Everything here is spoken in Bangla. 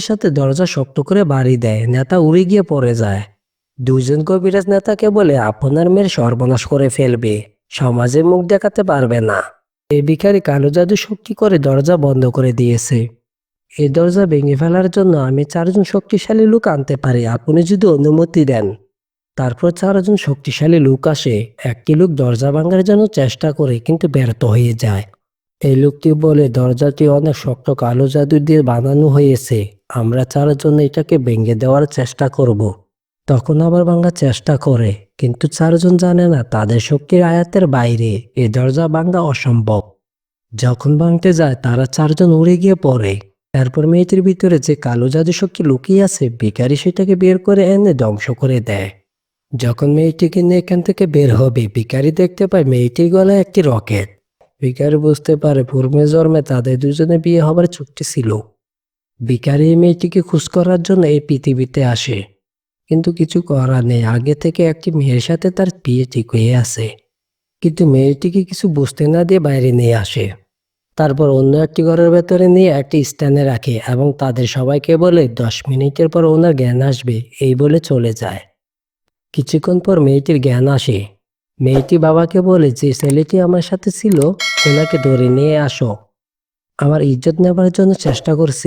সাথে দরজা শক্ত করে বাড়ি দেয়। নেতা উড়ে গিয়ে পড়ে যায়। দুজন কবিরাজ নেতাকে বলে, আপনার মেয়ের সর্বনাশ করে ফেলবে। সমাজে মুখ দেখাতে পারবে না। এই ভিখারি কালো জাদু শক্তি করে দরজা বন্ধ করে দিয়েছে। এই দরজা ভেঙে ফেলার জন্য আমি চারজন শক্তিশালী লোক আনতে পারি। আপনি যদি অনুমতি দেন। তারপর চারজন শক্তিশালী লোক আসে। একটি লোক দরজা ভাঙার জন্য চেষ্টা করে, কিন্তু ব্যর্থ হয়ে যায়। এই লোকটি বলে, দরজাটি অনেক শক্ত কালো জাদু দিয়ে বানানো হয়েছে। আমরা চারজন এটাকে ভেঙে দেওয়ার চেষ্টা করব। তখন আবার ভাঙার চেষ্টা করে, কিন্তু চারজন জানে না তাদের শক্তির আয়াতের বাইরে এ দরজা ভাঙা অসম্ভব। যখন ভাঙতে যায়, তারা চারজন উড়ে গিয়ে পড়ে। তারপর মেয়েটির ভিতরে যে কালো জাদু শক্তি লুকিয়ে আছে, ভিখারি সেটাকে বের করে এনে ধ্বংস করে দেয়। যখন মেয়েটিকে নিয়ে এখান থেকে বের হবে, ভিখারি দেখতে পায় মেয়েটির গলায় একটি রকেট। ভিখারি বুঝতে পারে, পূর্বে জন্মে তাদের দুজনে বিয়ে হবার চুক্তি ছিল। এই মেয়েটিকে খুশ করার জন্য এই পৃথিবীতে আসে। কিন্তু কিছু করার নেই। আগে থেকে একটি মেয়ের সাথে তার বিয়ে ঠিক হয়ে আছে। কিন্তু মেয়েটিকে কিছু বুঝতে না দিয়ে বাইরে নিয়ে আসে। তারপর অন্য একটি ঘরের ভেতরে নিয়ে একটি স্ট্যান্ডে রাখে এবং তাদের সবাইকে বলে, দশ মিনিটের পর ওনার জ্ঞান আসবে। এই বলে চলে যায়। কিছুক্ষণ পর মেয়েটির জ্ঞান আসে। মেয়েটি বাবাকে বলে, যে ছেলেটি আমার সাথে ছিল, ওনাকে ধরে নিয়ে আসো। আমার ইজ্জত নেবার জন্য চেষ্টা করছি।